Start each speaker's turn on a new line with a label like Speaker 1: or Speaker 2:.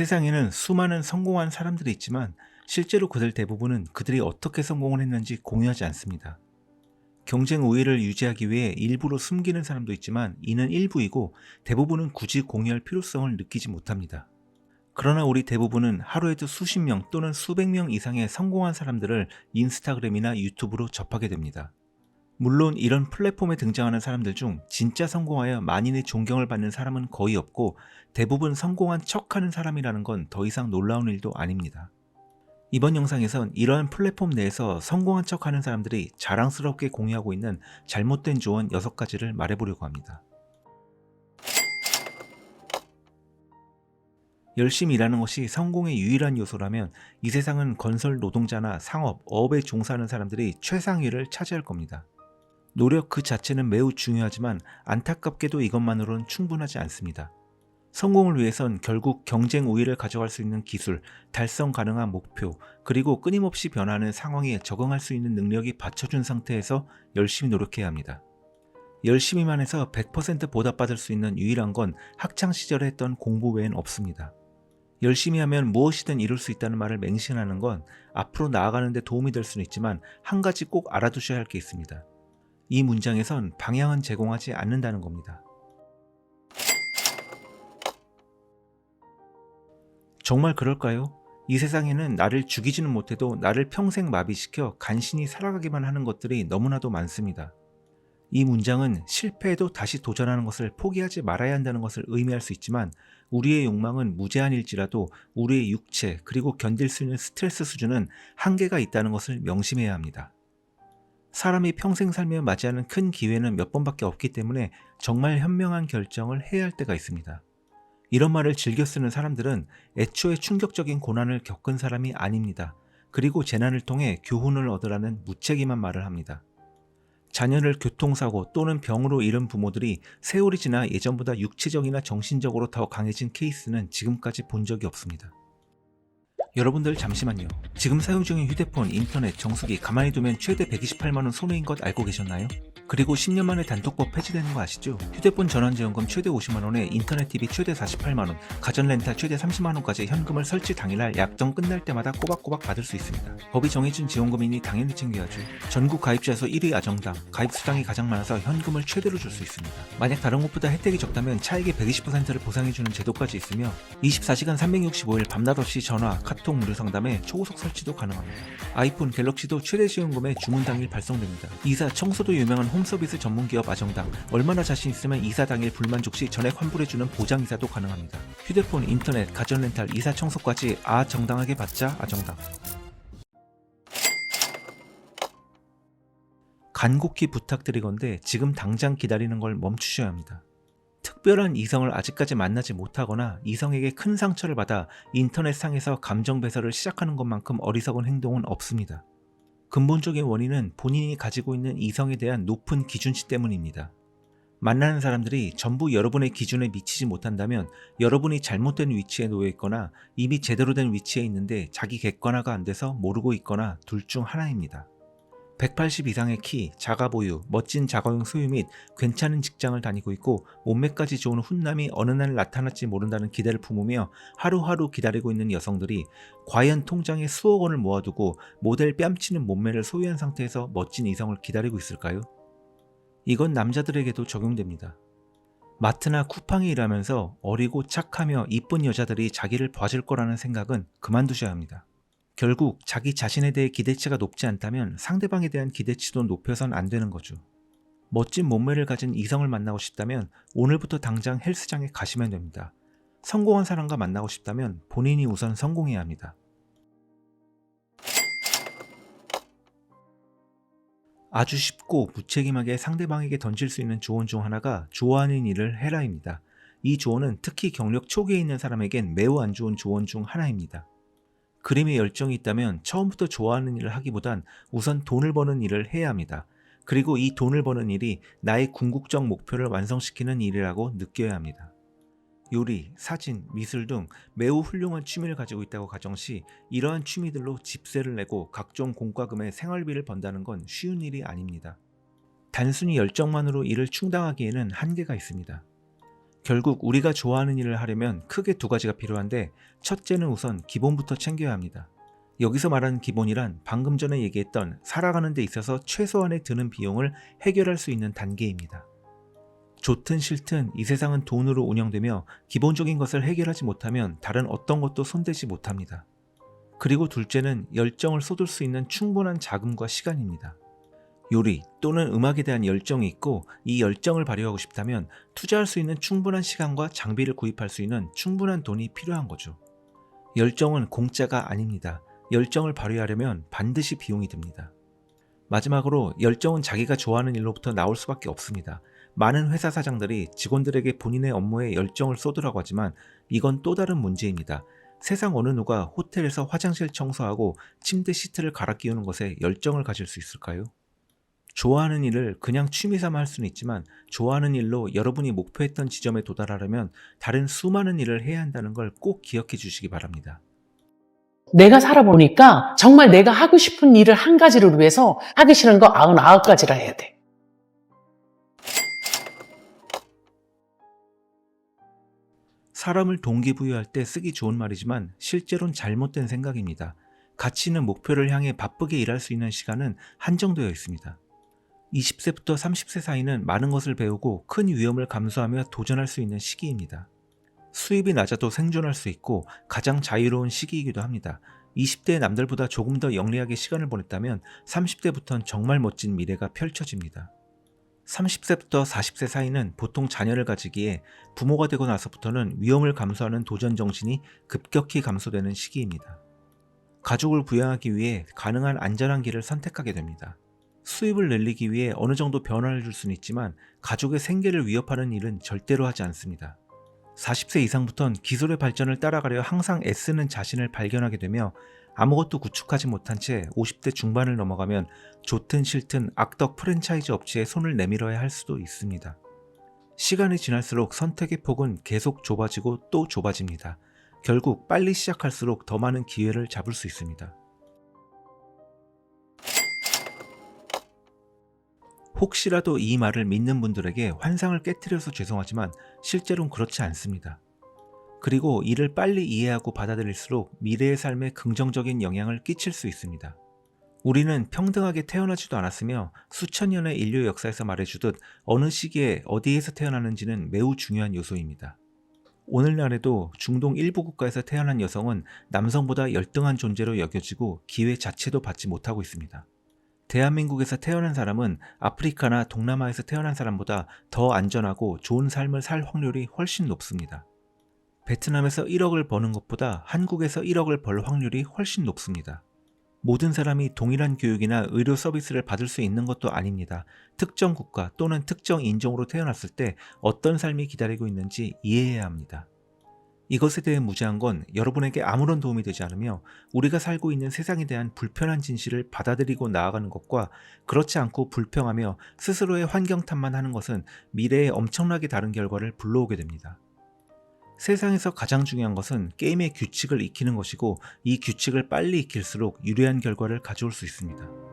Speaker 1: 세상에는 수많은 성공한 사람들이 있지만 실제로 그들 대부분은 그들이 어떻게 성공을 했는지 공유하지 않습니다. 경쟁 우위를 유지하기 위해 일부러 숨기는 사람도 있지만 이는 일부이고 대부분은 굳이 공유할 필요성을 느끼지 못합니다. 그러나 우리 대부분은 하루에도 수십 명 또는 수백 명 이상의 성공한 사람들을 인스타그램이나 유튜브로 접하게 됩니다. 물론 이런 플랫폼에 등장하는 사람들 중 진짜 성공하여 만인의 존경을 받는 사람은 거의 없고 대부분 성공한 척 하는 사람이라는 건 더 이상 놀라운 일도 아닙니다. 이번 영상에선 이러한 플랫폼 내에서 성공한 척 하는 사람들이 자랑스럽게 공유하고 있는 잘못된 조언 6가지를 말해보려고 합니다. 열심히 일하는 것이 성공의 유일한 요소라면 이 세상은 건설 노동자나 상업, 어업에 종사하는 사람들이 최상위를 차지할 겁니다. 노력 그 자체는 매우 중요하지만 안타깝게도 이것만으로는 충분하지 않습니다. 성공을 위해선 결국 경쟁 우위를 가져갈 수 있는 기술, 달성 가능한 목표, 그리고 끊임없이 변하는 상황에 적응할 수 있는 능력이 받쳐준 상태에서 열심히 노력해야 합니다. 열심히만 해서 100% 보답받을 수 있는 유일한 건 학창 시절에 했던 공부 외엔 없습니다. 열심히 하면 무엇이든 이룰 수 있다는 말을 맹신하는 건 앞으로 나아가는 데 도움이 될 수는 있지만 한 가지 꼭 알아두셔야 할 게 있습니다. 이 문장에선 방향은 제공하지 않는다는 겁니다. 정말 그럴까요? 이 세상에는 나를 죽이지는 못해도 나를 평생 마비시켜 간신히 살아가기만 하는 것들이 너무나도 많습니다. 이 문장은 실패해도 다시 도전하는 것을 포기하지 말아야 한다는 것을 의미할 수 있지만 우리의 욕망은 무제한일지라도 우리의 육체 그리고 견딜 수 있는 스트레스 수준은 한계가 있다는 것을 명심해야 합니다. 사람이 평생 살며 맞이하는 큰 기회는 몇 번밖에 없기 때문에 정말 현명한 결정을 해야 할 때가 있습니다. 이런 말을 즐겨 쓰는 사람들은 애초에 충격적인 고난을 겪은 사람이 아닙니다. 그리고 재난을 통해 교훈을 얻으라는 무책임한 말을 합니다. 자녀를 교통사고 또는 병으로 잃은 부모들이 세월이 지나 예전보다 육체적이나 정신적으로 더 강해진 케이스는 지금까지 본 적이 없습니다. 여러분들 잠시만요. 지금 사용 중인 휴대폰, 인터넷, 정수기 가만히 두면 최대 128만원 손해인 것 알고 계셨나요? 그리고 10년 만에 단톡법 폐지되는 거 아시죠? 휴대폰 전환지원금 최대 50만원에 인터넷 TV 최대 48만원, 가전 렌탈 최대 30만원까지 현금을 설치 당일날 약정 끝날 때마다 꼬박꼬박 받을 수 있습니다. 법이 정해준 지원금이니 당연히 챙겨야죠. 전국 가입자 수 1위 아정당, 가입 수당이 가장 많아서 현금을 최대로 줄 수 있습니다. 만약 다른 곳보다 혜택이 적다면 차액의 120%를 보상해주는 제도까지 있으며 24시간 365일 밤낮 없이 전화, 카톡 무료 상담에 초고속 설치도 가능합니다. 아이폰, 갤럭시도 최대 지원금에 주문 당일 발송됩니다. 이사, 청소도 유명한 홈서비스 전문기업 아정당, 얼마나 자신 있으면 이사 당일 불만족 시 전액 환불해주는 보장 이사도 가능합니다. 휴대폰, 인터넷, 가전 렌탈, 이사 청소까지 아정당하게 받자 아정당. 간곡히 부탁드리건데 지금 당장 기다리는 걸 멈추셔야 합니다. 특별한 이성을 아직까지 만나지 못하거나 이성에게 큰 상처를 받아 인터넷상에서 감정 배설을 시작하는 것만큼 어리석은 행동은 없습니다. 근본적인 원인은 본인이 가지고 있는 이성에 대한 높은 기준치 때문입니다. 만나는 사람들이 전부 여러분의 기준에 미치지 못한다면 여러분이 잘못된 위치에 놓여 있거나 이미 제대로 된 위치에 있는데 자기 객관화가 안 돼서 모르고 있거나 둘 중 하나입니다. 180 이상의 키, 자가 보유, 멋진 자가용 소유 및 괜찮은 직장을 다니고 있고 몸매까지 좋은 훈남이 어느 날 나타날지 모른다는 기대를 품으며 하루하루 기다리고 있는 여성들이 과연 통장에 수억 원을 모아두고 모델 뺨치는 몸매를 소유한 상태에서 멋진 이성을 기다리고 있을까요? 이건 남자들에게도 적용됩니다. 마트나 쿠팡에 일하면서 어리고 착하며 이쁜 여자들이 자기를 봐줄 거라는 생각은 그만두셔야 합니다. 결국 자기 자신에 대해 기대치가 높지 않다면 상대방에 대한 기대치도 높여선 안 되는 거죠. 멋진 몸매를 가진 이성을 만나고 싶다면 오늘부터 당장 헬스장에 가시면 됩니다. 성공한 사람과 만나고 싶다면 본인이 우선 성공해야 합니다. 아주 쉽고 무책임하게 상대방에게 던질 수 있는 조언 중 하나가 좋아하는 일을 해라입니다. 이 조언은 특히 경력 초기에 있는 사람에겐 매우 안 좋은 조언 중 하나입니다. 그림에 열정이 있다면 처음부터 좋아하는 일을 하기보단 우선 돈을 버는 일을 해야 합니다. 그리고 이 돈을 버는 일이 나의 궁극적 목표를 완성시키는 일이라고 느껴야 합니다. 요리, 사진, 미술 등 매우 훌륭한 취미를 가지고 있다고 가정시 이러한 취미들로 집세를 내고 각종 공과금의 생활비를 번다는 건 쉬운 일이 아닙니다. 단순히 열정만으로 일을 충당하기에는 한계가 있습니다. 결국 우리가 좋아하는 일을 하려면 크게 두 가지가 필요한데 첫째는 우선 기본부터 챙겨야 합니다. 여기서 말하는 기본이란 방금 전에 얘기했던 살아가는 데 있어서 최소한의 드는 비용을 해결할 수 있는 단계입니다. 좋든 싫든 이 세상은 돈으로 운영되며 기본적인 것을 해결하지 못하면 다른 어떤 것도 손대지 못합니다. 그리고 둘째는 열정을 쏟을 수 있는 충분한 자금과 시간입니다. 요리 또는 음악에 대한 열정이 있고 이 열정을 발휘하고 싶다면 투자할 수 있는 충분한 시간과 장비를 구입할 수 있는 충분한 돈이 필요한 거죠. 열정은 공짜가 아닙니다. 열정을 발휘하려면 반드시 비용이 듭니다. 마지막으로 열정은 자기가 좋아하는 일로부터 나올 수밖에 없습니다. 많은 회사 사장들이 직원들에게 본인의 업무에 열정을 쏟으라고 하지만 이건 또 다른 문제입니다. 세상 어느 누가 호텔에서 화장실 청소하고 침대 시트를 갈아 끼우는 것에 열정을 가질 수 있을까요? 좋아하는 일을 그냥 취미 삼아 할 수는 있지만 좋아하는 일로 여러분이 목표했던 지점에 도달하려면 다른 수많은 일을 해야 한다는 걸 꼭 기억해 주시기 바랍니다.
Speaker 2: 내가 살아보니까 정말 내가 하고 싶은 일을 한 가지를 위해서 하기 싫은 거 99가지라 해야 돼.
Speaker 1: 사람을 동기부여할 때 쓰기 좋은 말이지만 실제로는 잘못된 생각입니다. 가치 있는 목표를 향해 바쁘게 일할 수 있는 시간은 한정되어 있습니다. 20세부터 30세 사이는 많은 것을 배우고 큰 위험을 감수하며 도전할 수 있는 시기입니다. 수입이 낮아도 생존할 수 있고 가장 자유로운 시기이기도 합니다. 20대의 남들보다 조금 더 영리하게 시간을 보냈다면 30대부터는 정말 멋진 미래가 펼쳐집니다. 30세부터 40세 사이는 보통 자녀를 가지기에 부모가 되고 나서부터는 위험을 감수하는 도전 정신이 급격히 감소되는 시기입니다. 가족을 부양하기 위해 가능한 안전한 길을 선택하게 됩니다. 수입을 늘리기 위해 어느 정도 변화를 줄 수는 있지만 가족의 생계를 위협하는 일은 절대로 하지 않습니다. 40세 이상부터는 기술의 발전을 따라가려 항상 애쓰는 자신을 발견하게 되며 아무것도 구축하지 못한 채 50대 중반을 넘어가면 좋든 싫든 악덕 프랜차이즈 업체에 손을 내밀어야 할 수도 있습니다. 시간이 지날수록 선택의 폭은 계속 좁아지고 또 좁아집니다. 결국 빨리 시작할수록 더 많은 기회를 잡을 수 있습니다. 혹시라도 이 말을 믿는 분들에게 환상을 깨뜨려서 죄송하지만 실제로는 그렇지 않습니다. 그리고 이를 빨리 이해하고 받아들일수록 미래의 삶에 긍정적인 영향을 끼칠 수 있습니다. 우리는 평등하게 태어나지도 않았으며 수천 년의 인류 역사에서 말해주듯 어느 시기에 어디에서 태어나는지는 매우 중요한 요소입니다. 오늘날에도 중동 일부 국가에서 태어난 여성은 남성보다 열등한 존재로 여겨지고 기회 자체도 받지 못하고 있습니다. 대한민국에서 태어난 사람은 아프리카나 동남아에서 태어난 사람보다 더 안전하고 좋은 삶을 살 확률이 훨씬 높습니다. 베트남에서 1억을 버는 것보다 한국에서 1억을 벌 확률이 훨씬 높습니다. 모든 사람이 동일한 교육이나 의료 서비스를 받을 수 있는 것도 아닙니다. 특정 국가 또는 특정 인종으로 태어났을 때 어떤 삶이 기다리고 있는지 이해해야 합니다. 이것에 대해 무지한 건 여러분에게 아무런 도움이 되지 않으며 우리가 살고 있는 세상에 대한 불편한 진실을 받아들이고 나아가는 것과 그렇지 않고 불평하며 스스로의 환경 탓만 하는 것은 미래에 엄청나게 다른 결과를 불러오게 됩니다. 세상에서 가장 중요한 것은 게임의 규칙을 익히는 것이고 이 규칙을 빨리 익힐수록 유리한 결과를 가져올 수 있습니다.